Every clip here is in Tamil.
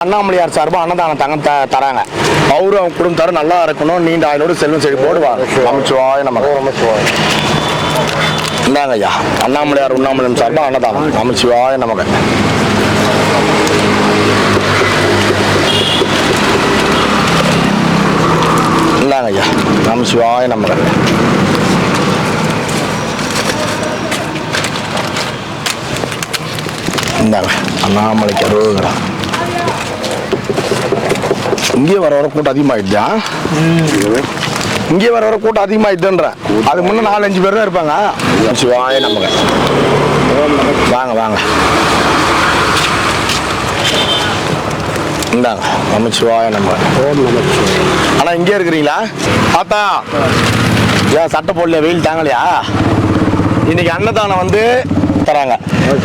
அண்ணாமலையார் சார்பாக அன்னதானம் தங்க த தராங்க. அவரும் அவங்க குடும்பத்தாரும் நல்லா இருக்கணும் நீண்ட ஆயுளோடு செல்வம் செழிப்போடு வா நமச்சிவாய நமக்கு இந்தாங்க ஐயா அண்ணாமலையார் உண்ணாமலையம் சார்பாக அன்னதானம். நமச்சிவாய நமக்கு இந்தாங்க ஐயா நமச்சிவாய நமக்கு இந்தாங்க அண்ணாமலைக்கு அறுபது இங்கே வர வர கூட்டம் அதிகமாயிடுச்சா? இங்கே வர வர கூட்டம் அதிகமாயிடுதுன்றேன் அதுக்கு முன்னே நாலு அஞ்சு பேர் தான் இருப்பாங்க. சிவாய நமக்கு வாங்க வாங்க. இந்தாங்க நமச்சிவாய நம்ம அண்ணா இங்கே இருக்கிறீங்களா? பார்த்தா ஏன் சட்டை போடல வெயில் தாங்கலையா? இன்னைக்கு அன்னதானம் வந்து தராங்க.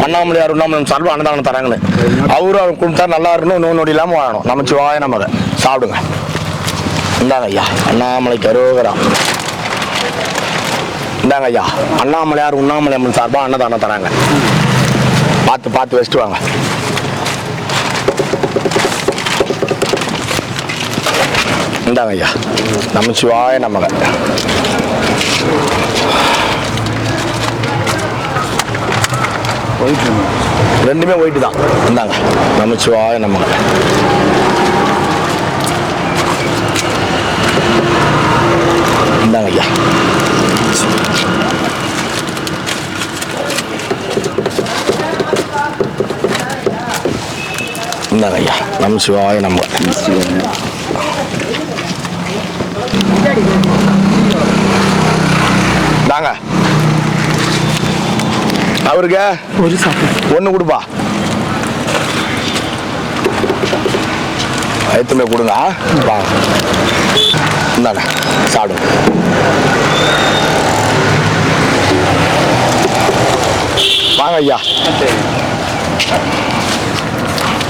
அண்ணாமலையார் உண்ணாமலம் சார்பு அன்னதானம் தராங்கன்னு. அவரும் அவர் கொடுத்தா நல்லா இருக்கணும் நோய் நொடி இல்லாமல் வாழணும். நமச்சிவாய நமக்கு சாப்பிடுங்க. இந்தாங்க ஐயா. அண்ணாமலைக்கு அரோகரா இந்தாங்க ஐயா. அண்ணாமலையார் உண்ணாமலை அம்மன் சார்பாக அன்னதானம் தராங்க. பார்த்து பார்த்து வச்சுட்டு வாங்க. இந்தாங்க ஐயா. நமச்சிவாய நமக. ரெண்டுமே ஒயிட்டு தான். இந்தாங்க. நமச்சிவாய நம்ம இந்தாங்க ஐயா. இந்தாங்க ஐயா. நம்ம சிவாய நம்ம தாங்க அவருக்கு ஒரு சாப்பிடு. ஒன்று கொடுப்பா. ஐத்தமே கொடுங்க வாங்க இந்தாங்க சாப்பிடுங்க வாங்க ஐயா.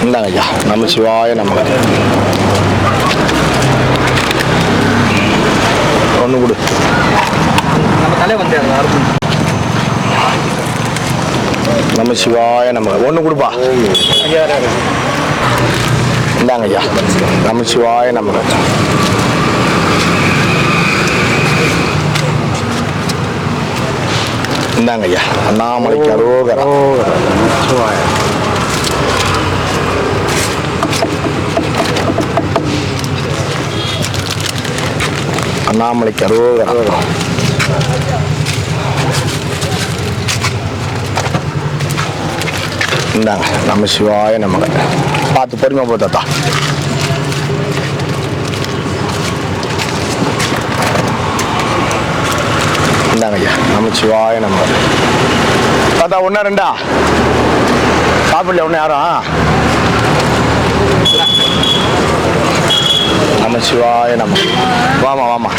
இந்தாங்க ஐயா நம்ம சிவாய நம்ம ஒன்று கொடு. நம்ம தலை வந்து நம்ம சிவாய நம்ம ஒன்று கொடுப்பா. இந்தாங்க ஐயா நம்ம சிவாய நம்ம இந்தாங்க ஐயா அண்ணாமலைக்கு அரோகரா. அண்ணாமலைக்கு அரோகரா. இந்தாங்க நம்ம சிவாய நமக்கு பார்த்து பொறுமையாக போ இந்தாங்க ஐயா நம்ம சிவாய நம்ம தாத்தா ஒன்றா ரெண்டா சாப்பிடல ஒன்று யாரும் நம்ம சிவாய நம்ம வாமா வாமா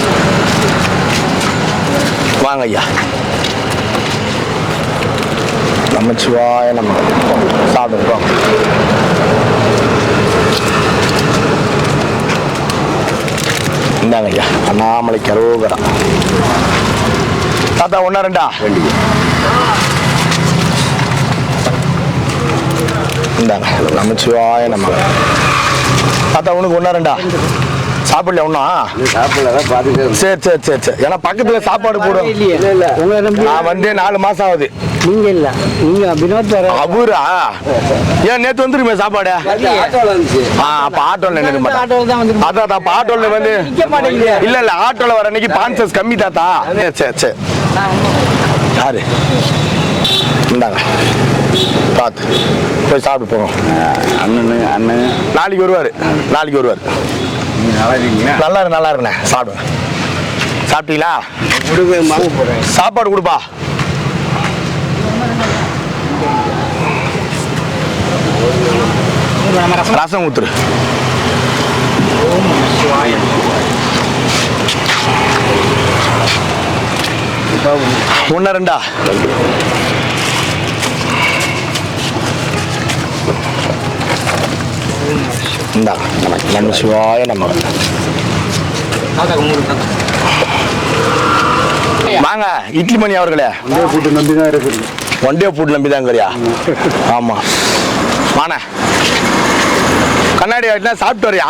வாங்க ஐயா நமச்சிவாய நம்ம சாப்பிடுங்க வாங்க. இந்தாங்க ஐயா அண்ணாமலை கரோகரா. தாத்தா ஒன்றா ரெண்டா? இந்தாங்க நமச்சிவாய நம்ம தாத்தா உனக்கு ஒன்றா ரெண்டா? சாப்பிடல பார்த்துட்டு சரி சரி சரி சரி. ஏன்னா பக்கத்தில் சாப்பாடு போடும் நான் வந்து நாலு மாதம் ஆகுது. நீங்க இல்ல. நீங்க வினோத் வர அவரா? ஏன் நேத்து வந்துருமே சாப்பாடு? ஆட்டோல இருந்துச்சு ஆ அப்ப ஆட்டோல நினைக்க அதான் ஆட்டோல வந்து இல்ல இல்ல ஆட்டோல வர அன்னைக்கு பான்சஸ் கம்மி தாத்தா. சரி சரி யாரு? இந்தாங்க. பார்த்து போய் சாப்பிட்டு போங்க. அண்ணனு அண்ணன். நாளைக்கு வருவாரு. நாளைக்கு வருவாரு. நல்லா இருக்கீங்களா? நல்லா இருக்குண்ணே சாப்பிடுங்க சாப்பிட்டீங்களா? சாப்பாடு கொடுப்பா. ரசம் ஊத்துரு. ஒன்று ரெண்டா? இந்தா நம்ம சிவாய நம்ம. வாங்க இட்லி மணி அவர்களே. கூட்டு நம்பி தான் இருக்குது ஒன் டே ஃபுட் நம்பி தான் கறியா ஆமா. வாண்ணே. கண்ணாடி வாட்டினா சாப்பிட்டு வரியா?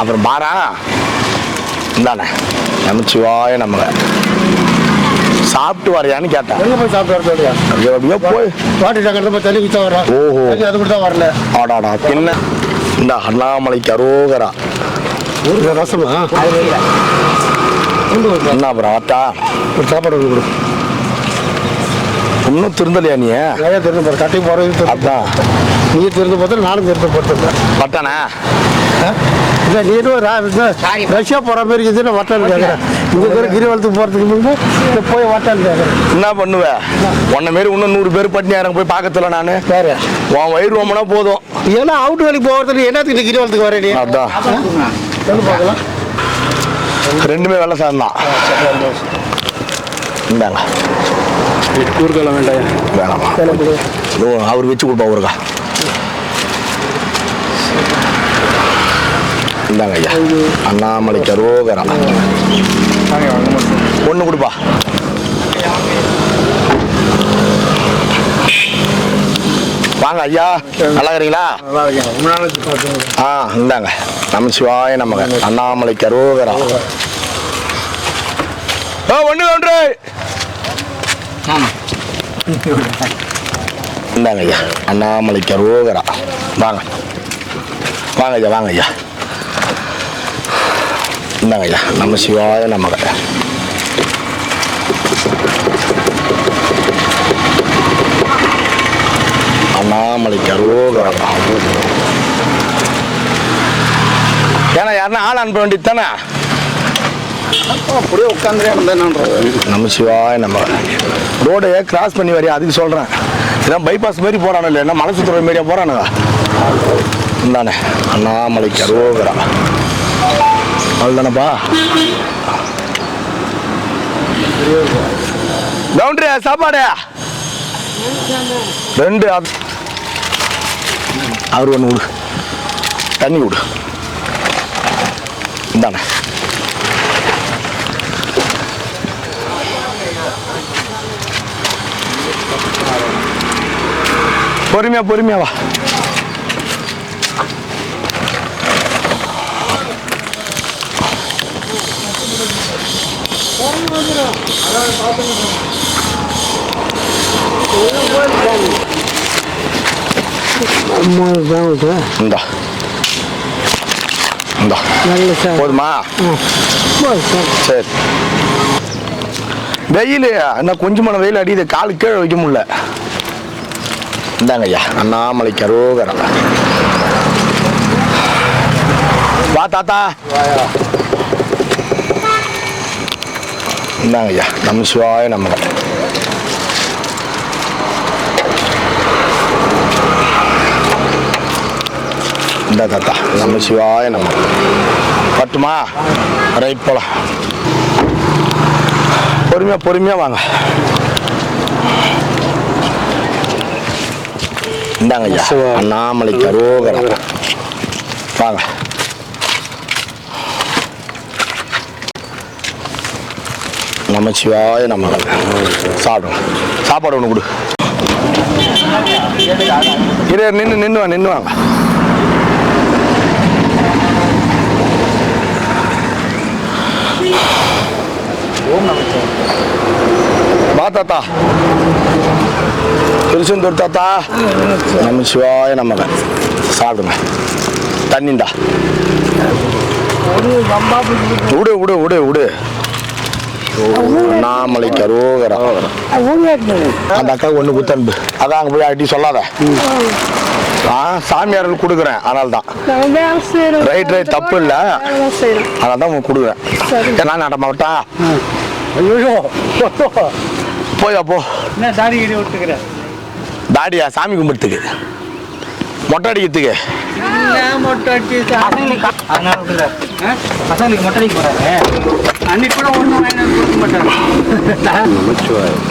அப்புறம் பாரா இந்தானே நமச்சிவாய நமக. சாப்பிட்டு வரையான்னு கேட்டேன். எங்க போய் சாப்பிட்டு வர ஐயோ, போய். வாட்டி போய் தள்ளி குத்தா வர ஓஹோ. அது கூட தான் வரல. ஆடாடா பின்ன? இந்த அண்ணாமலைக்கு அரோகரா. ஒரு ரசமா? என்ன அப்புறம் ஆட்டா ஒரு சாப்பாடு கொடு. இன்னும் திருந்தலையா நீ? நிறைய தெரிஞ்சு போற கட்டி போறது அதான். நீ தெரிஞ்சு பார்த்தா நானும் தெரிஞ்சு போட்டுருந்தேன் பட்டானே? இல்லை நீ இந்த ரஷ்யா போகிற மாதிரி நான் வட்டான்னு கேட்குறேன் இங்கே இருக்கிற கிரிவலத்துக்கு போகிறதுக்கு முன்பு போய் வட்டான்னு கேட்குறேன் என்ன பண்ணுவ? உன்ன மாரி இன்னும் நூறு பேர் பட்டினி போய் பார்க்கத்துல நானு. வேறு. உன் வயிறு ஓமனா போதும். ஏன்னா அவுட் வேலைக்கு போகிறதுக்கு என்னத்துக்கு இந்த கிரிவலத்துக்கு வர நீ? அதான். பார்க்கலாம். ரெண்டுமே வெள்ள சாதம் தான் இந்தாங்க. ஊர்காலம் வேண்டாம் வேணாமா இதோ அவர் வச்சு கொடுப்பா ஒருக்கா இந்தாங்க ஐயா. அண்ணாமலைக்கு அரோகரா ஒன்று கொடுப்பா. வாங்க ஐயா. நல்லா இருக்கிறீங்களா? ஆ இந்தாங்க. நம்ம சிவாய நமக. அண்ணாமலைக்கு அரோகரா ஆ ஒன்று ஒன்று இந்தாங்க ஐயா. அண்ணாமலைக்கு ரோகரா. வாங்க. வாங்க ஐயா வாங்க ஐயா. இந்தாங்க ஐயா நம்ம சிவாய நமக. அண்ணாமலைக்கு அரோகரா ஏன்னா யாருன்னா ஆள் அனுப்ப வேண்டியது தானே? அப்படியே உட்காந்துட்டே இருந்தேன் நம்ம சிவாய் நம்ம. ரோடையே கிராஸ் பண்ணி வரையா? அதுக்கு சொல்கிறேன் இதான் பைபாஸ் மாரி போகிறானு இல்லை என்ன மனசு துறை மாரியா போகிறானுங்க இந்தானே. அண்ணாமலைக்கு அரோகரா. அவ்வளோதானப்பா கவுண்டரு சாப்பாடு? ரெண்டு அது- அவர் ஒன்று விடு தண்ணி விடு இந்தானே. பொறுமையா பொறுமையா வா. இந்தா. இந்தா. போதுமா? சரி. வெயில் என்ன கொஞ்சமான வெயில் அடியுது. காலு கீழே வைக்க முடியல. இந்தாங்க ஐயா. அண்ணாமலைக்கு அரோகரம். வா தாத்தா. இந்தாங்க ஐயா நம்ம சிவாய நம்ம இந்த தாத்தா நம்ம சிவாய நம்ம பட்டுமா? ரைட் போலாம். பொறுமையா பொறுமையா வாங்க. இந்தாங்க ஐயா அண்ணாமலைக்கு அரோகரம் வாங்க. நமச்சிவாய நம்ம சாப்பிடும் சாப்பாடு ஒன்று கொடு. இரு நின்று நின்று வா நின்று வாங்க. வா தாத்தா. திருச்செந்தூர் தாத்தா. நம்ம சிவாய நம்ம சாப்பிடுங்க. தண்ணிண்டா விடு விடு விடு விடு. அண்ணாமலைக்கு அரோகரா அந்த அக்கா ஒன்று குத்தன்பு. அதான் அங்கே போய் அடி சொல்லாத. ஆ சாமியார்கள் கொடுக்குறேன். அதனால தான் ரைட் ரைட் தப்பு இல்லை. அதனால தான் உங்களுக்கு கொடுக்குறேன் ஏன்னா நடமா விட்டா? ஐயோ. போயா போ. என்ன தாடி விட்டுக்கிறேன் தாடியா சாமி கும்பிடுறதுக்கு? மொட்டை அடிக்கிறதுக்கு?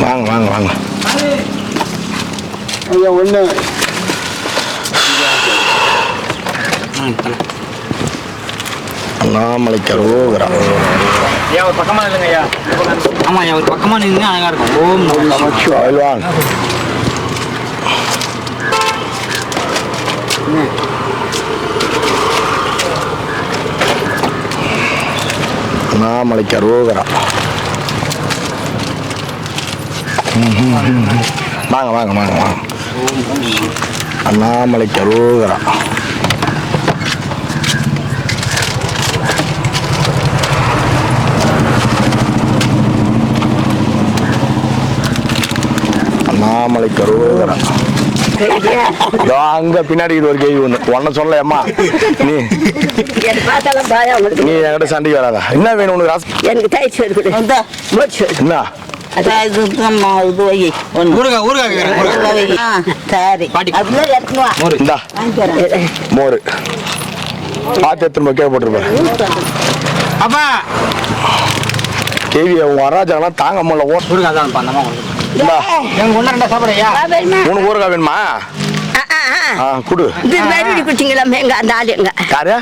வாங்கி வாங்க வாங்க. ஒன்று அண்ணாமலைக்கு அரோகரா ஐயா ஒரு பக்கமா இல்லைங்க ஐயா. ஆமா ஐயா ஒரு பக்கமா நின்று அழகா இருக்கும். ஓம் நம அண்ணாமலைக்கு அரோகரா வாங்க வாங்க வாங்க வாங்க. அண்ணாமலைக்கு அரோகரா அண்ணாமலைக்கு அரோகரா அங்க பின்னாடி இது ஒரு கேள்வி ஒண்ணு. உன்ன சொல்ல அம்மா. நீ நீ என்கிட்ட சண்டைக்கு வராதா. என்ன வேணும் உனக்கு ராசி எனக்கு சோறு என்ன? மோரு. இந்தா. வாங்கிக்கிறேன். மோர். பார்த்து எத்தனை போய் போட்டிருப்பேன் அப்பா கேவி உங்க வராஜாலாம் தாங்க முடியல ஓ. ஊருகா தான் பண்ணமா இந்தா. எங்க ஒண்ணு ரெண்டா சாப்பிடுறியா வா, வேணுமா? மூணு ஊருக்கா வேணுமா? குடு. இது மறுபடி குச்சிங்களா எங்க அந்த யாரு?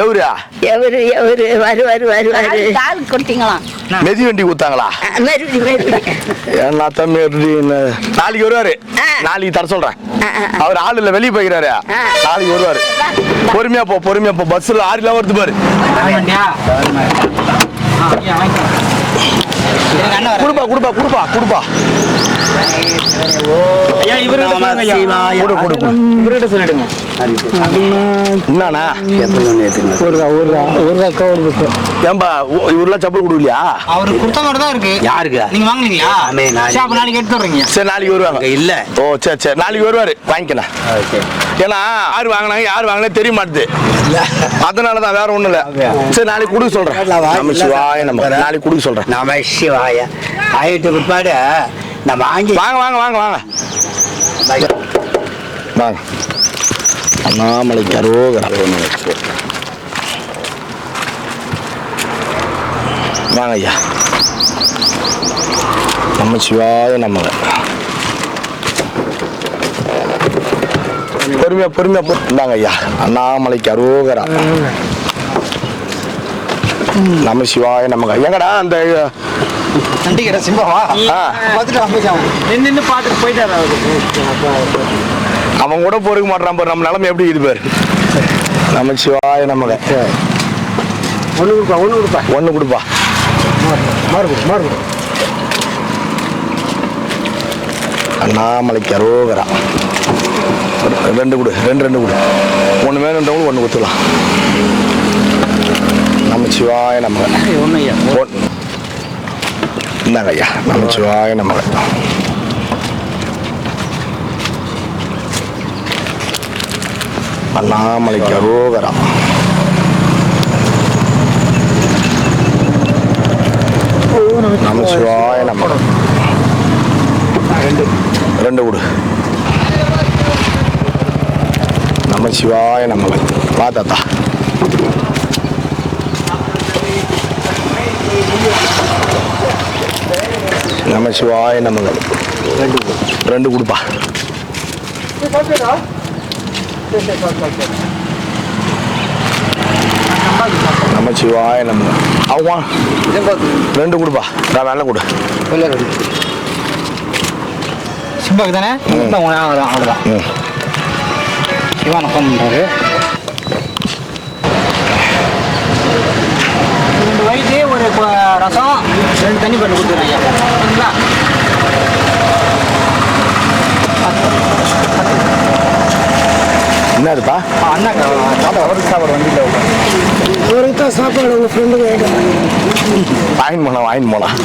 எவரா? எவரு எவரு? வரு வரு வரு வரு. கால் கொடுத்தீங்களாம் மெதி வண்டி கொடுத்தாங்களா? தம்பி நாளைக்கு வருவாரு. நாளைக்கு தர சொல்றேன். அவர் ஆள் இல்ல வெளியே போய்க்கிறாரு. நாளைக்கு வருவாரு. பொறுமையா போ பொறுமையா போ. பஸ்ல ஆறுலாம் வருது பாரு. வாங்கிட்டியா ஆ, கொடுப்பா கொடுப்பா குடுப்பா குடுப்பா குடுப்பா குடுப்பா. செப்பல் கொடுக்கலையா? அவரு கொடுத்த மாதிரி தான் இருக்கு. யாருக்கு? நீங்க வாங்குனீங்களா? ஆமே, நாளைக்கு. சரி, அப்ப நாளைக்கு எடுத்து வர்றீங்க. சரி நாளைக்கு வருவாங்க. இல்ல. ஓ சரி சரி நாளைக்கு வருவாரு. வாங்கிக்கலாம் ஏன்னா யார் வாங்கினாங்க யார் வாங்கினே தெரிய மாட்டுது. அதனால தான் வேற ஒண்ணும் இல்ல. சரி நாளைக்கு கொடுக்க சொல்றேன். நாளைக்கு கொடுக்க சொல்றேன். நம சிவாய. ஆயிட்டு பிற்பாடு நான் வாங்கி வாங்க வாங்க வாங்க வாங்க. வாங்க. அண்ணாமலைக்கு அரோகரா வாங்க ஐயா. நம்ம சிவாய நம்ம பொறுமையா பொறுமையா பொறு- இந்தாங்க ஐயா. அண்ணாமலைக்கு அரோகரா நம்ம சிவாய நமக. எங்கடா அந்த நண்டிக்கிற சிம்பவா பார்த்துட்டு அமைச்சான் நின்று நின்று பார்த்துட்டு போயிட்டாரு அவரு. அவன் கூட பொறுக்க மாட்டான் பாரு நம்ம நிலைமை எப்படி இது பாரு. நம்ம சிவாய நமக ஒன்று கொடுப்பா ஒன்று கொடுப்பா. ஒண்ணு கொடுப்பா. மாறு மாறு அண்ணாமலைக்கு அரோகரா. ரெண்டு கொடு ரெண்டு ரெண்டு கொடு. ஒன்று வேணுன்றவங்க ஒன்று கொடுத்துக்கலாம் நம்ம சிவாய நமக ஒன்றும் ஐயா ஒன்- இந்தாங்க ஐயா நம்ம சிவாய அண்ணாமலைக்கு அரோகரா நம்ம ரெண்டு ரெண்டு நமச்சிவாய நம்ம சிவாய வா தாத்தா நம்ம சிவாய நமக ரெண்டு கொடுப்பா. நம்ம சிவாய நமக அவா ரெண்டு கொடுப்பா. நான் வேணா கொடு. சிம்பாக்கு தானே? அவ்வளோதான் அவ்வளோதான் சிவான ஃபோன் பண்ணுறாரு ரெண்டு வயிற்று ஒரு ரசம் ரெண்டு தண்ணி பண்ணி கொடுத்துருங்க. சரிங்களா அண்ணா அவருக்கு சாப்பாடு வண்டியில் இவருக்கு தான் சாப்பாடு உங்கள் ஃப்ரெண்டுங்க வாங்கின்னு போலாம் வாங்கின்னு போலாம்.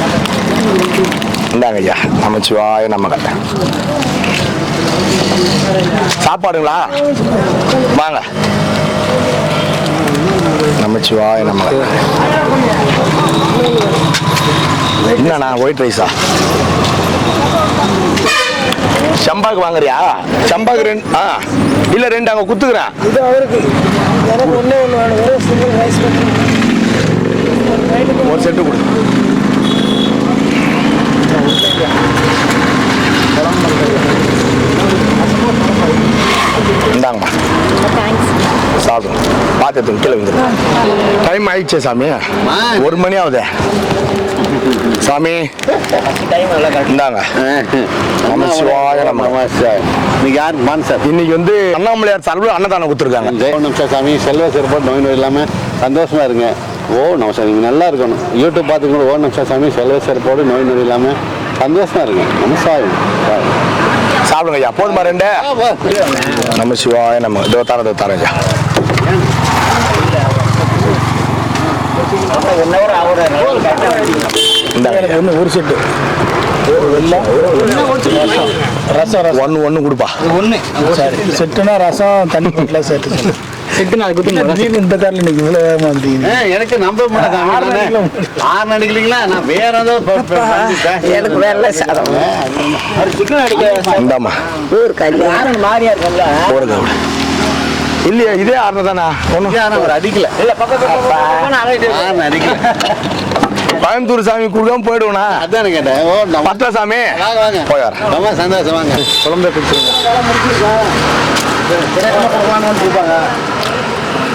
இந்தாங்க ஐயா நம்ம சிவாய நமக சாப்பாடுங்களா? வாங்க. நம்ம சிவாய நமக என்னண்ணா ஒயிட் ரைஸா சம்பாக்கு வாங்குறியா? சம்பாக்கு ரெண்டு ஆ இல்ல ரெண்டு அங்க குத்துக்கிறேன். இது அவருக்கு. எனக்கு ஒன்றே ஒன்று வேணும். வெறும் சிங்கிள் ரைஸ் ஒரு செட்டு கொடு. இந்தாங்கம்மா. சாப்பிடும் பார்த்து கீழே வந்துடும் டைம் ஆயிடுச்சே சாமி. ஒரு மணி ஆகுதே. சாமி இந்தாங்க. நம சிவாய நம இன்னைக்கு யாருக்கு மான்சர் இன்னைக்கு வந்து அண்ணாமலையார் சார்பில் அன்னதானம் கொடுத்துருக்காங்க. ஓ நிமிஷம் சாமி செல்வ சிறப்போடு நோய் நோய் இல்லாமல் சந்தோஷமா இருங்க. ஓ நமஸ்கார் நீங்கள் நல்லா இருக்கணும். யூடியூப் பார்த்துக்கணும் ஓ நிமிஷம் சாமி செல்வ சிறப்போடு நோய் நோய் இல்லாமல் சந்தோஷமா இருங்க. நமஸ்காரம் சாப்பிடுங்க ஐயா. போதுமா ரெண்டு? நம சிவாய நம்ம. இதோ தர இதோ தரேன் ஐயா இந்தாங்க ஒன்று ஒரு செட்டு ரசம் ஒன்று ஒன்று கொடுப்பா சரி செட்டுனா ரசம் தண்ணி சேர்த்து செட்டு குத்து திடீர்னு இந்த காரில் இன்னைக்கு இவ்வளோ ஏமாந்தீங்க எனக்கு நம்ப மாட்டேன் ஆறு நான் வேற ஏதோ எனக்கு வெள்ளை சாதம்? சிக்கன் அடிக்க இந்தாம்மா. ஊர் கல்யாணம். யாரும் மாறியா போடுங்க. அப்படி. இல்லையா? இதே ஆறுன தானா? ஒன்றும் அடிக்கல. அடிக்கல. கோயம்புத்தூர் சாமி கொடுக்காம போயிடுவேனா அதான் கேட்டேன். பட்டா சாமி? போயார்? ரொம்ப சந்தோஷம் வாங்க. குழந்தை கொடுத்துருங்க.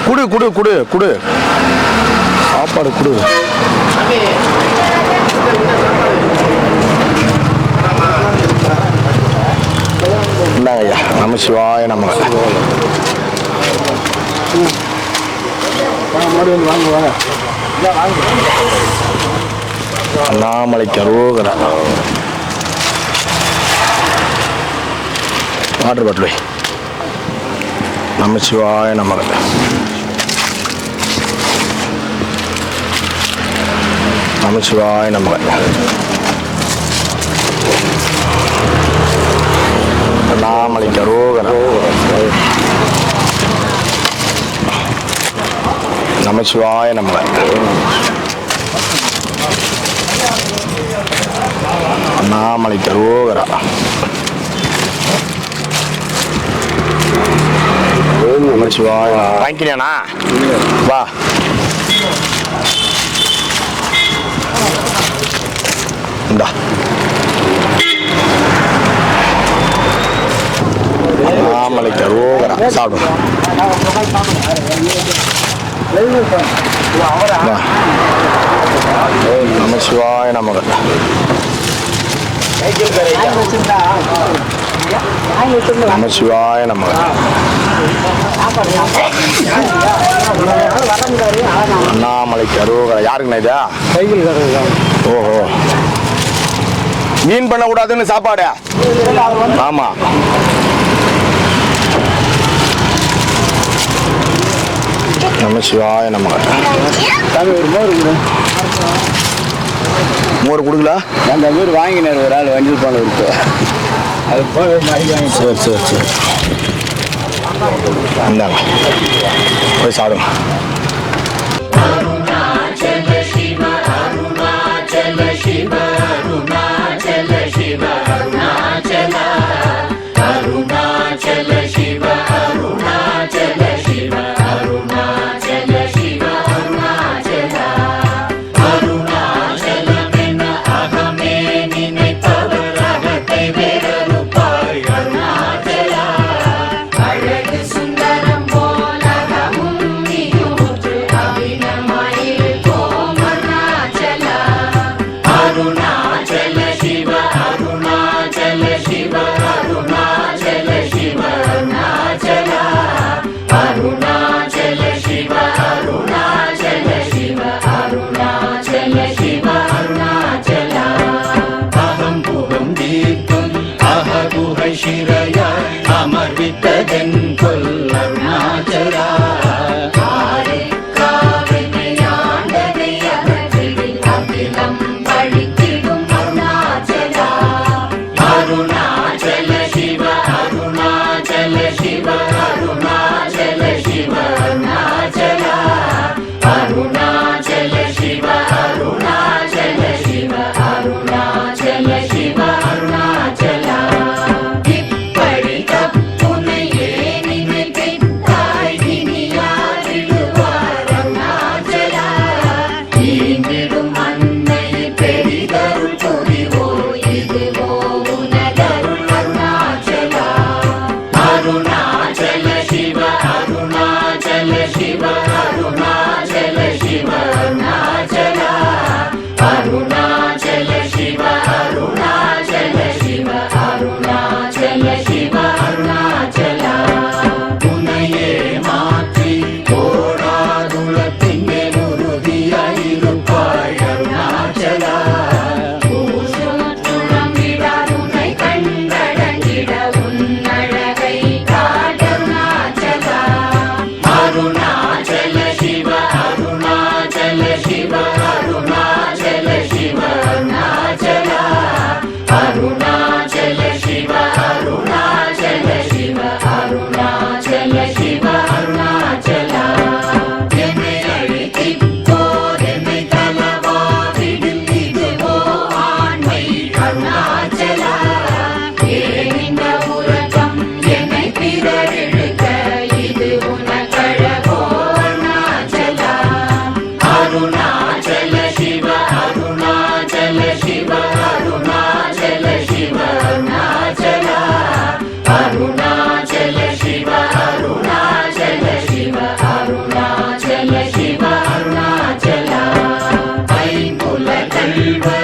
குடு குடு குடு குடு. சாப்பாடு குடு. இந்தாங்க ஐயா நம சிவாய நம்ம அண்ணாமலைக்கு அரோகரா வாட்டர் பாட்டில் வை நம சிவாய நமக. நம்ம சிவாய நமக. அண்ணாமலைக்கு அரோகரா நமச்சிவாய சிவாய நமக அண்ணாமலைக்கு அரோகரா நம வாங்கிக்கிறியாண்ணா? வா. இந்தா. அண்ணாமலைக்கு அரோகரா நம்ம சிவாய நமக. நம்ம சிவாய நமக. அண்ணாமலைக்கு அரோகரா யாருங்கண்ணா இதா? சைக்கிள் ஓஹோ. மீன் பண்ணக்கூடாதுன்னு சாப்பாடு? ஆமா. நம சிவாய ஒரு மோர் கொடுக்கல அந்த மோர் வாங்கினார் ஒரு ஆள் வண்டியில் போன இருக்கு அது போய் வாங்கி சரி சரி சரி. இந்தாங்க. போய் சாப்பிடுங்க. Shiva Karuna. Happy.